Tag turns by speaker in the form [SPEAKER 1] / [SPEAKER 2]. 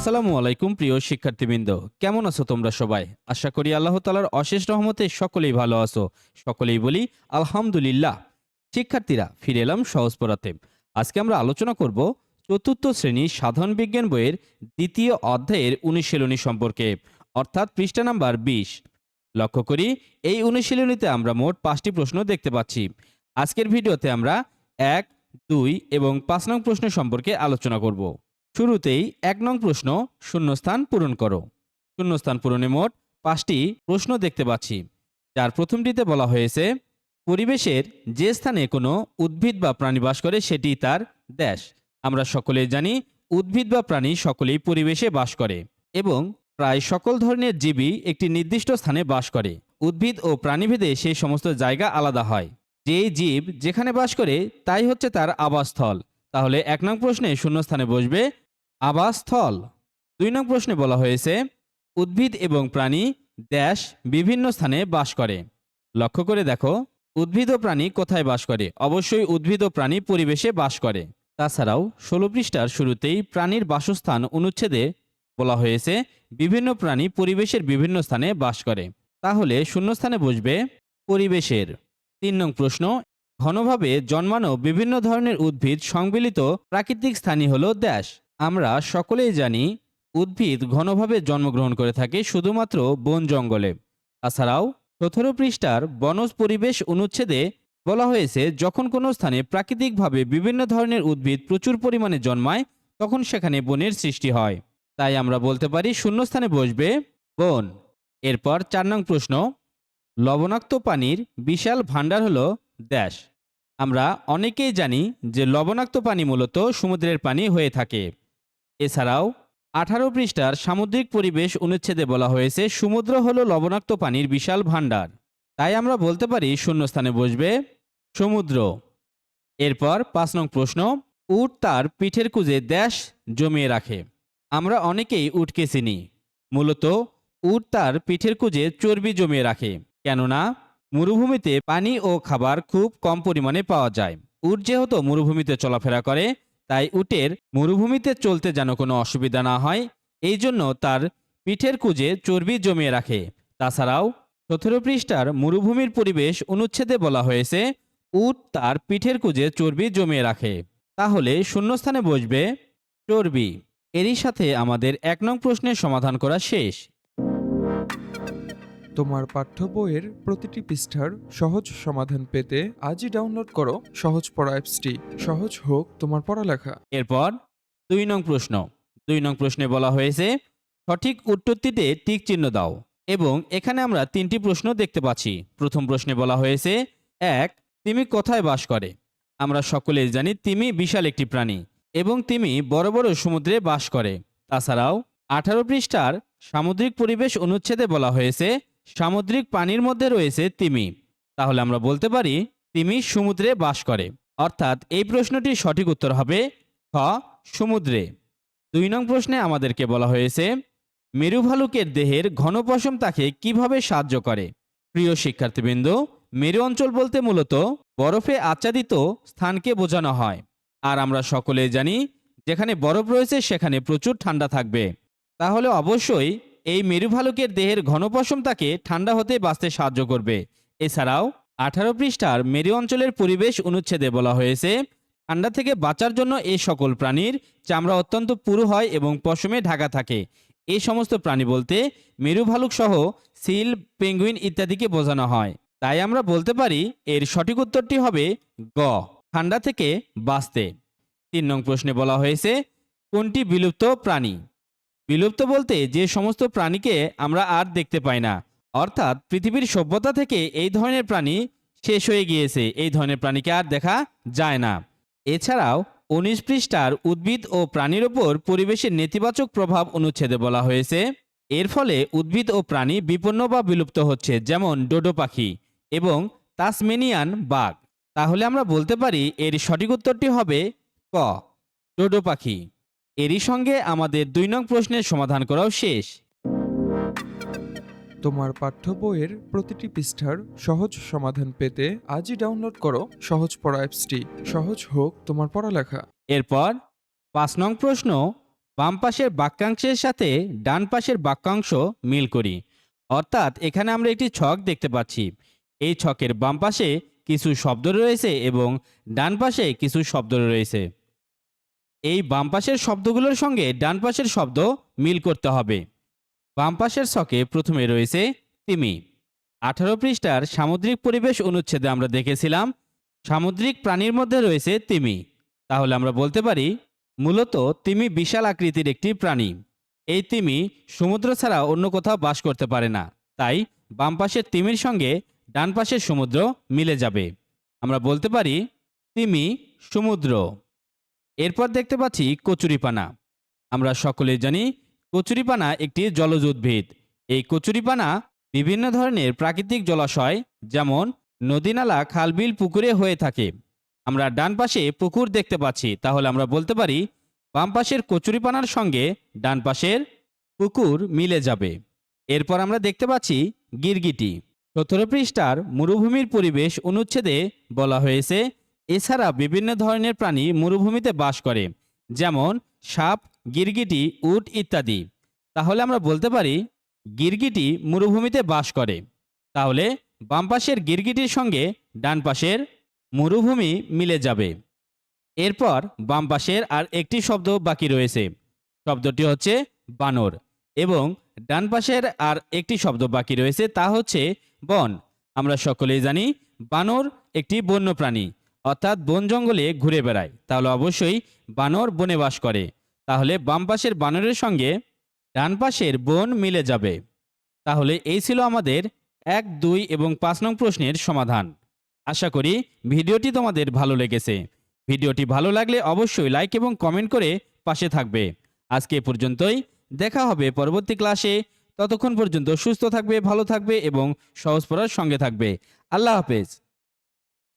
[SPEAKER 1] আসসালামু আলাইকুম প্রিয় শিক্ষার্থীবৃন্দ। কেমন আছো তোমরা সবাই? আশা করি আল্লাহ তালার অশেষ রহমতে সকলেই ভালো আছো। সকলেই বলি, আলহামদুলিল্লাহ। শিক্ষার্থীরা, ফিরে এলাম সহজ পড়াতে। আজকে আমরা আলোচনা করব চতুর্থ শ্রেণি সাধারণ বিজ্ঞান বইয়ের দ্বিতীয় অধ্যায়ের অনুশীলনী সম্পর্কে, অর্থাৎ পৃষ্ঠা নাম্বার বিশ। লক্ষ্য করি, এই অনুশীলনীতে আমরা মোট পাঁচটি প্রশ্ন দেখতে পাচ্ছি। আজকের ভিডিওতে আমরা এক, দুই এবং পাঁচ নং প্রশ্ন সম্পর্কে আলোচনা করব। শুরুতেই এক নং প্রশ্ন শূন্যস্থান পূরণ করো। শূন্যস্থান পূরণে মোট পাঁচটি প্রশ্ন দেখতে পাচ্ছি। যার প্রথমটিতে বলা হয়েছে, পরিবেশের যে স্থানে কোনো উদ্ভিদ বা প্রাণী বাস করে সেটি তার দেশ। আমরা সকলেই জানি, উদ্ভিদ বা প্রাণী সকলেই পরিবেশে বাস করে এবং প্রায় সকল ধরনের জীবই একটি নির্দিষ্ট স্থানে বাস করে। উদ্ভিদ ও প্রাণীভেদে সেই সমস্ত জায়গা আলাদা হয়। যে জীব যেখানে বাস করে, তাই হচ্ছে তার আবাসস্থল। তাহলে এক নং প্রশ্নে শূন্যস্থানে বসবে আবাসস্থল। দুই নং প্রশ্নে বলা হয়েছে, উদ্ভিদ এবং প্রাণী দেশ বিভিন্ন স্থানে বাস করে। লক্ষ্য করে দেখো, উদ্ভিদ ও প্রাণী কোথায় বাস করে? অবশ্যই উদ্ভিদ ও প্রাণী পরিবেশে বাস করে। তাছাড়াও ষোলো পৃষ্ঠার শুরুতেই প্রাণীর বাসস্থান অনুচ্ছেদে বলা হয়েছে, বিভিন্ন প্রাণী পরিবেশের বিভিন্ন স্থানে বাস করে। তাহলে শূন্যস্থানে বসবে পরিবেশের। তিন নং প্রশ্ন, ঘনভাবে জন্মানো বিভিন্ন ধরনের উদ্ভিদ সংমিলিত প্রাকৃতিক স্থানই হল দেশ। আমরা সকলেই জানি উদ্ভিদ ঘনভাবে জন্মগ্রহণ করে থাকে শুধুমাত্র বন জঙ্গলে। তাছাড়াও সতেরো পৃষ্ঠার বনজ পরিবেশ অনুচ্ছেদে বলা হয়েছে, যখন কোনো স্থানে প্রাকৃতিকভাবে বিভিন্ন ধরনের উদ্ভিদ প্রচুর পরিমাণে জন্মায়, তখন সেখানে বনের সৃষ্টি হয়। তাই আমরা বলতে পারি, শূন্যস্থানে বসবে বন। এরপর চার নং প্রশ্ন, লবণাক্ত পানির বিশাল ভাণ্ডার হলো দেশ আমরা অনেকেই জানি যে লবণাক্ত পানি মূলত সমুদ্রের পানি হয়ে থাকে। এছাড়াও, আঠারো পৃষ্ঠার সামুদ্রিক পরিবেশ অনুচ্ছেদে বলা হয়েছে, সমুদ্র হলো লবণাক্ত পানির বিশাল ভাণ্ডার। তাই আমরা বলতে পারি, শূন্যস্থানে বসবে সমুদ্র। এরপর পাঁচ নং প্রশ্ন, উট তার পিঠের কুজে দেশ জমিয়ে রাখে। আমরা অনেকেই উটকে চিনি। মূলত, উট তার পিঠের কুজে চর্বি জমিয়ে রাখে, কেননা মরুভূমিতে পানি ও খাবার খুব কম পরিমাণে পাওয়া যায়। উট যেহেতু মরুভূমিতে চলাফেরা করে তাই উটের মরুভূমিতে চলতে যেন কোনো অসুবিধা না হয়, এই জন্য তার পিঠের কুজে চর্বি জমিয়ে রাখে। তাছাড়াও সতেরো পৃষ্ঠার মরুভূমির পরিবেশ অনুচ্ছেদে বলা হয়েছে, উট তার পিঠের কুজে চর্বি জমিয়ে রাখে। তাহলে শূন্যস্থানে বসবে চর্বি। এরই সাথে আমাদের এক নং প্রশ্নের সমাধান করা শেষ।
[SPEAKER 2] তোমার পাঠ্য বইয়ের প্রতিটি পৃষ্ঠার সহজ সমাধান পেতে আজই ডাউনলোড করো সহজ পড়া অ্যাপসটি। সহজ হোক তোমার পড়ালেখা।
[SPEAKER 1] এরপর দুই নং প্রশ্ন। দুই নং প্রশ্নে বলা হয়েছে, সঠিক উত্তরটিতে টিক চিহ্ন দাও এবং এখানে আমরা তিনটি প্রশ্ন দেখতে পাচ্ছি। প্রথম প্রশ্নে বলা হয়েছে, এক, তিমি কোথায় বাস করে? আমরা সকলেই জানি তিমি বিশাল একটি প্রাণী এবং তিমি বড় বড় সমুদ্রে বাস করে। তাছাড়াও আঠারো পৃষ্ঠার সামুদ্রিক পরিবেশ অনুচ্ছেদে বলা হয়েছে সামুদ্রিক পানির মধ্যে রয়েছে তিমি। তাহলে আমরা বলতে পারি, তিমি সমুদ্রে বাস করে। অর্থাৎ এই প্রশ্নটির সঠিক উত্তর হবে খ, সমুদ্রে। দুই নং প্রশ্নে আমাদেরকে বলা হয়েছে মেরু ভালুকের দেহের ঘন পশম তাকে কীভাবে সাহায্য করে? প্রিয় শিক্ষার্থীবৃন্দ, মেরু অঞ্চল বলতে মূলত বরফে আচ্ছাদিত স্থানকে বোঝানো হয়। আর আমরা সকলে জানি, যেখানে বরফ রয়েছে সেখানে প্রচুর ঠান্ডা থাকবে। তাহলে অবশ্যই এই মেরু ভালুকের দেহের ঘন পশম তাকে ঠান্ডা হতে বাঁচতে সাহায্য করবে। এছাড়াও আঠারো পৃষ্ঠার মেরু অঞ্চলের পরিবেশ অনুচ্ছেদে বলা হয়েছে, ঠান্ডা থেকে বাঁচার জন্য এই সকল প্রাণীর চামড়া অত্যন্ত পুরু হয় এবং পশমে ঢাকা থাকে। এই সমস্ত প্রাণী বলতে মেরু ভালুক সহ সিল, পেঙ্গুইন ইত্যাদিকে বোঝানো হয়। তাই আমরা বলতে পারি এর সঠিক উত্তরটি হবে গ, ঠান্ডা থেকে বাঁচতে। তিন নং প্রশ্নে বলা হয়েছে, কোনটি বিলুপ্ত প্রাণী? বিলুপ্ত বলতে যে সমস্ত প্রাণীকে আমরা আর দেখতে পাই না। অর্থাৎ পৃথিবীর সভ্যতা থেকে এই ধরনের প্রাণী শেষ হয়ে গিয়েছে। এই ধরনের প্রাণীকে আর দেখা যায় না। এছাড়াও উনিশ পৃষ্ঠার উদ্ভিদ ও প্রাণীর ওপর পরিবেশের নেতিবাচক প্রভাব অনুচ্ছেদে বলা হয়েছে। এর ফলে উদ্ভিদ ও প্রাণী বিপন্ন বা বিলুপ্ত হচ্ছে, যেমন ডোডো পাখি এবং তাসমেনিয়ান বাঘ। তাহলে আমরা বলতে পারি এর সঠিক উত্তরটি হবে ক, ডোডো পাখি। এরই সঙ্গে আমাদের দুই নং প্রশ্নের সমাধান করাও শেষ।
[SPEAKER 2] তোমার পাঠ্য বইয়ের প্রতিটি পৃষ্ঠার সহজ সমাধান পেতে আজই ডাউনলোড করো সহজ পড়া অ্যাপসটি। সহজ হোক তোমার পড়ালেখা।
[SPEAKER 1] এরপর পাঁচ নং প্রশ্ন বাম পাশের বাক্যাংশের সাথে ডান পাশের বাক্যাংশ মিল করি। অর্থাৎ এখানে আমরা একটি ছক দেখতে পাচ্ছি। এই ছকের বাম পাশে কিছু শব্দ রয়েছে এবং ডান পাশে কিছু শব্দ রয়েছে। এই বাম পাশের শব্দগুলোর সঙ্গে ডান পাশের শব্দ মিল করতে হবে। বাম পাশের ছকে প্রথমে রয়েছে তিমি। আঠারো পৃষ্ঠার সামুদ্রিক পরিবেশ অনুচ্ছেদে আমরা দেখেছিলাম, সামুদ্রিক প্রাণীর মধ্যে রয়েছে তিমি। তাহলে আমরা বলতে পারি, মূলত তিমি বিশাল আকৃতির একটি প্রাণী। এই তিমি সমুদ্র ছাড়া অন্য কোথাও বাস করতে পারে না। তাই বাম পাশের তিমির সঙ্গে ডান পাশের সমুদ্র মিলে যাবে। আমরা বলতে পারি, তিমি সমুদ্র। এরপর দেখতে পাচ্ছি কচুরিপানা। আমরা সকলেই জানি কচুরিপানা একটি জলজ উদ্ভিদ। এই কচুরিপানা বিভিন্ন ধরনের প্রাকৃতিক জলাশয়, যেমন নদীনালা, খালবিল, পুকুরে হয়ে থাকে। আমরা ডান পাশে পুকুর দেখতে পাচ্ছি। তাহলে আমরা বলতে পারি, বাম পাশের কচুরিপানার সঙ্গে ডান পাশের পুকুর মিলে যাবে। এরপর আমরা দেখতে পাচ্ছি গিরগিটি। সতেরো পৃষ্ঠার মরুভূমির পরিবেশ অনুচ্ছেদে বলা হয়েছে এছাড়া বিভিন্ন ধরনের প্রাণী মরুভূমিতে বাস করে, যেমন সাপ, গিরগিটি, উট ইত্যাদি। তাহলে আমরা বলতে পারি, গিরগিটি মরুভূমিতে বাস করে। তাহলে বাম পাশের গিরগিটির সঙ্গে ডান পাশের মরুভূমি মিলে যাবে। এরপর বাম পাশের আর একটি শব্দ বাকি রয়েছে। শব্দটি হচ্ছে বানর এবং ডান পাশের আর একটি শব্দ বাকি রয়েছে, তা হচ্ছে বন। আমরা সকলেই জানি, বানর একটি বন্য প্রাণী। অর্থাৎ বন জঙ্গলে ঘুরে বেড়ায়। তাহলে অবশ্যই বানর বনে বাস করে। তাহলে বাম পাশের বানরের সঙ্গে ডান পাশের বন মিলে যাবে। তাহলে এই ছিল আমাদের এক, দুই এবং পাঁচ নং প্রশ্নের সমাধান। আশা করি ভিডিওটি তোমাদের ভালো লেগেছে। ভিডিওটি ভালো লাগলে অবশ্যই লাইক এবং কমেন্ট করে পাশে থাকবে। আজকে পর্যন্তই। দেখা হবে পরবর্তী ক্লাসে। ততক্ষণ পর্যন্ত সুস্থ থাকবে, ভালো থাকবে এবং সহজ পড়ার সঙ্গে থাকবে। আল্লাহ হাফেজ।